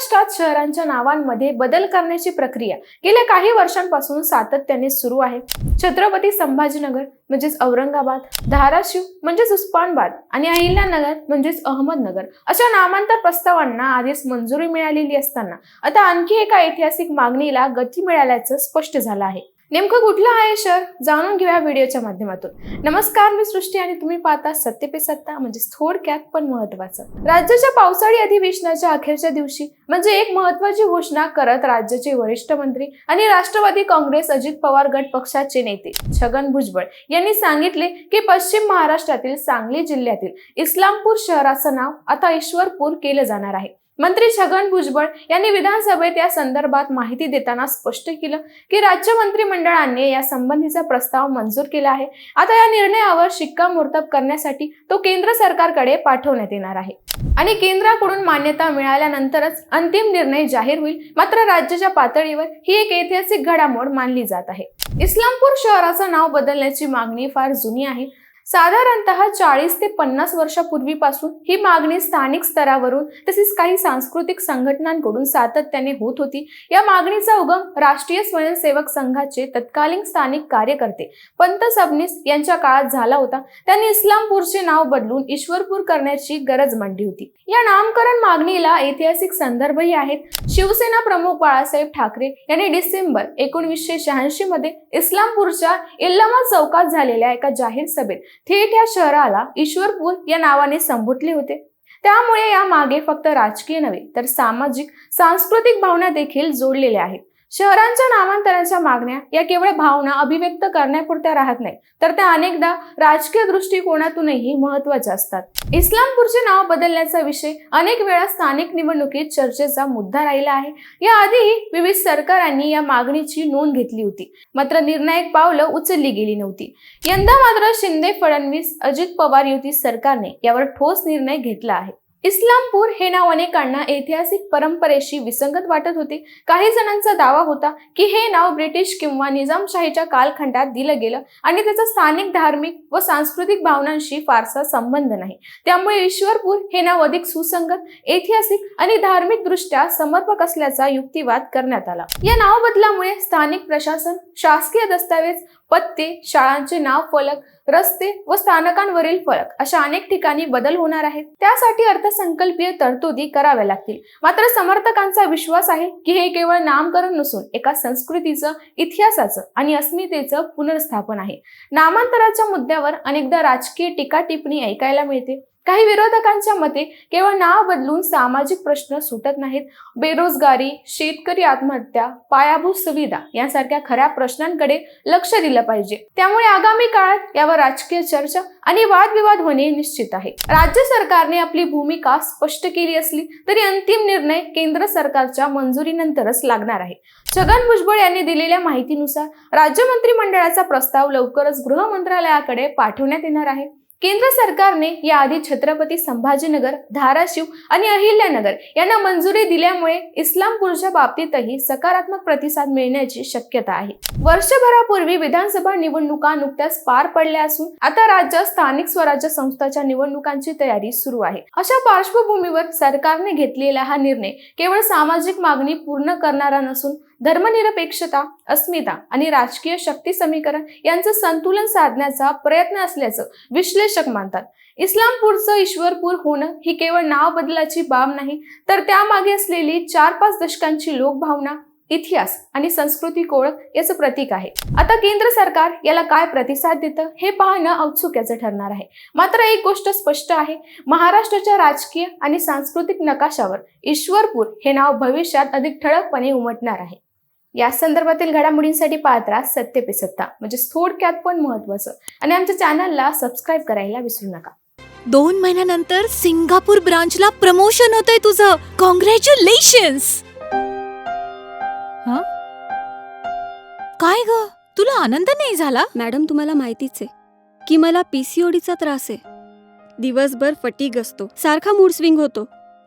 महाराष्ट्रात शहरांच्या नावांमध्ये बदल करण्याची प्रक्रिया गेल्या काही वर्षांपासून सातत्याने सुरू आहे. छत्रपती संभाजीनगर म्हणजेच औरंगाबाद धाराशिव म्हणजेच उस्मानबाद आणि अहिल्यानगर म्हणजेच अहमदनगर अशा नामांतर प्रस्तावांना आधीच मंजुरी मिळालेली असताना आता आणखी एका ऐतिहासिक मागणीला गती मिळाल्याचं स्पष्ट झालं आहे. नेमकं कुठलं आहे शहर जाणून घेऊया व्हिडिओच्या माध्यमातून. नमस्कार मी सृष्टी आणि तुम्ही पाहता सत्य पे सत्ता म्हणजे थोडक्यात पण महत्वाचं. राज्याच्या पावसाळी अधिवेशनाच्या अखेरच्या दिवशी म्हणजे एक महत्वाची घोषणा करत राज्याचे वरिष्ठ मंत्री आणि राष्ट्रवादी काँग्रेस अजित पवार गट पक्षाचे नेते छगन भुजबळ यांनी सांगितले की पश्चिम महाराष्ट्रातील सांगली जिल्ह्यातील इस्लामपूर शहराचं नाव आता ईश्वरपूर केलं जाणार आहे. मंत्री छगन भुजबळ यांनी विधानसभेत या संदर्भात माहिती देताना स्पष्ट केलं की राज्य मंत्रिमंडळाने या संबंधीचा प्रस्ताव मंजूर केला आहे. आता या निर्णयावर शिक्कामोर्तब करण्यासाठी तो केंद्र सरकारकडे पाठवण्यात येणार आहे. आणि केंद्राकडून मान्यता मिळाल्यानंतरच अंतिम निर्णय जाहीर होईल. मात्र राज्याच्या पातळीवर ही एक ऐतिहासिक घडामोड मानली जात आहे. इस्लामपूर शहराचं नाव बदलण्याची मागणी फार जुनी आहे. साधारणतः चाळीस ते पन्नास वर्षापूर्वीपासून ही मागणी स्थानिक स्तरावरून तसेच काही सांस्कृतिक संघटनांकडून सातत्याने होत होती. या मागणीचा उगम राष्ट्रीय स्वयंसेवक संघाचे तत्कालीन स्थानिक कार्यकर्ते पंत सबनीस यांच्या काळात झाला होता. त्यांनी इस्लामपूरचे नाव बदलून ईश्वरपूर करण्याची गरज मांडली होती. या नामकरण मागणीला ऐतिहासिक संदर्भही आहेत. शिवसेना प्रमुख बाळासाहेब ठाकरे यांनी डिसेंबर एकोणीसशे शहाऐंशी मध्ये इस्लामपूरच्या इल्लामा चौकात झालेल्या एका जाहीर सभेत थेट या शहराला ईश्वरपूर या नावाने संबोधले होते. त्यामुळे या मागे फक्त राजकीय नव्हे तर सामाजिक सांस्कृतिक भावना देखील जोडलेल्या आहेत. शहरांच्या नामांतराच्या मागण्या या केवळ भावना अभिव्यक्त करण्यापुरत्या राहत नाही तर त्या अनेकदा राजकीय दृष्टिकोनातूनही महत्त्वाच्या असतात. इस्लामपूरचे नाव बदलण्याचा विषय अनेक वेळा स्थानिक निवडणुकीत चर्चेचा मुद्दा राहिला आहे. याआधीही विविध सरकारांनी या मागणीची नोंद घेतली होती. मात्र निर्णायक पावलं उचलली गेली नव्हती. यंदा मात्र शिंदे फडणवीस अजित पवार युती सरकारने यावर ठोस निर्णय घेतला आहे. इस्लामपूर हे नाव अनेकांना ऐतिहासिक परंपरेशी विसंगत वाटत होते. काही जणांचा दावा होता की हे नाव ब्रिटिश किंवा निजामशाहीच्या कालखंडात दिलं गेलं आणि त्याचा स्थानिक धार्मिक व सांस्कृतिक भावनांशी फारसा संबंध नाही. त्यामुळे ईश्वरपूर हे नाव अधिक सुसंगत ऐतिहासिक आणि धार्मिक दृष्ट्या समर्पक असल्याचा युक्तिवाद करण्यात आला. या नाव बदलामुळे स्थानिक प्रशासन शासकीय दस्तावेज पत्ते शाळांचे नाव फलक रस्ते व स्थानकांवरील फलक अशा अनेक ठिकाणी बदल होणार आहेत. त्यासाठी अर्थसंकल्पीय तरतुदी कराव्या लागतील. मात्र समर्थकांचा विश्वास आहे की हे केवळ नामकरण नसून एका संस्कृतीचं इतिहासाचं आणि अस्मितेचं पुनर्स्थापन आहे. नामांतराच्या मुद्द्यावर अनेकदा राजकीय टीका टिप्पणी ऐकायला मिळते. काही विरोधकांच्या मते केवळ नाव बदलून सामाजिक प्रश्न सुटत नाहीत. बेरोजगारी शेतकरी आत्महत्या पायाभूत सुविधा यासारख्या खऱ्या प्रश्नांकडे लक्ष दिलं पाहिजे. त्यामुळे आगामी काळात यावर राजकीय चर्चा आणि वादविवाद होणे निश्चित आहे. राज्य सरकारने आपली भूमिका स्पष्ट केली असली तरी अंतिम निर्णय केंद्र सरकारच्या मंजुरीनंतरच लागणार आहे. छगन भुजबळ यांनी दिलेल्या माहितीनुसार राज्य मंत्रिमंडळाचा प्रस्ताव लवकरच गृह मंत्रालयाकडे पाठवण्यात येणार आहे. केंद्र सरकारने याआधी छत्रपती संभाजीनगर धाराशिव आणि अहिल्यानगर यांना मंजुरी दिल्यामुळे इस्लामपूरच्या बाबतीतही सकारात्मक प्रतिसाद मिळण्याची शक्यता आहे. वर्षभरापूर्वी विधानसभा निवडणुका नुकत्याच पार पडल्या असून आता राज्यात स्थानिक स्वराज्य संस्थाच्या निवडणुकांची तयारी सुरू आहे. अशा पार्श्वभूमीवर सरकारने घेतलेला हा निर्णय केवळ सामाजिक मागणी पूर्ण करणारा नसून धर्मनिरपेक्षता अस्मिता आणि राजकीय शक्ती समीकरण यांचं संतुलन साधण्याचा प्रयत्न असल्याचं विश्लेषण विश्लेषक मानतात. इस्लामपूरचं ईश्वरपूर होणं ही केवळ नाव बदलाची बाब नाही तर त्यामागे असलेली चार पाच दशकांची लोकभावना इतिहास आणि सांस्कृतिक ओळख याचं प्रतीक आहे. आता केंद्र सरकार याला काय प्रतिसाद देतं हे पाहणं औत्सुक्याचं ठरणार आहे. मात्र एक गोष्ट स्पष्ट आहे महाराष्ट्राच्या राजकीय आणि सांस्कृतिक नकाशावर ईश्वरपूर हे नाव भविष्यात अधिक ठळकपणे उमटणार आहे. या संदर्भातील घडामोडींसाठी पाहत राहा सत्य पे सत्ता म्हणजे थोडक्यात पण महत्वाचं आणि आमच्या चॅनलला सबस्क्राईब करायला विसरू नका. दोन महिन्यानंतर सिंगापूर ब्रांचला प्रमोशन होतंय तुझं. कॉंग्रॅच्युलेशन्स काय ग? तुला आनंद नाही झाला? मॅडम तुम्हाला माहितीच आहे की मला पीसीओडीचा त्रास आहे. दिवसभर फटीग असतो. सारखा मूड स्विंग होतो.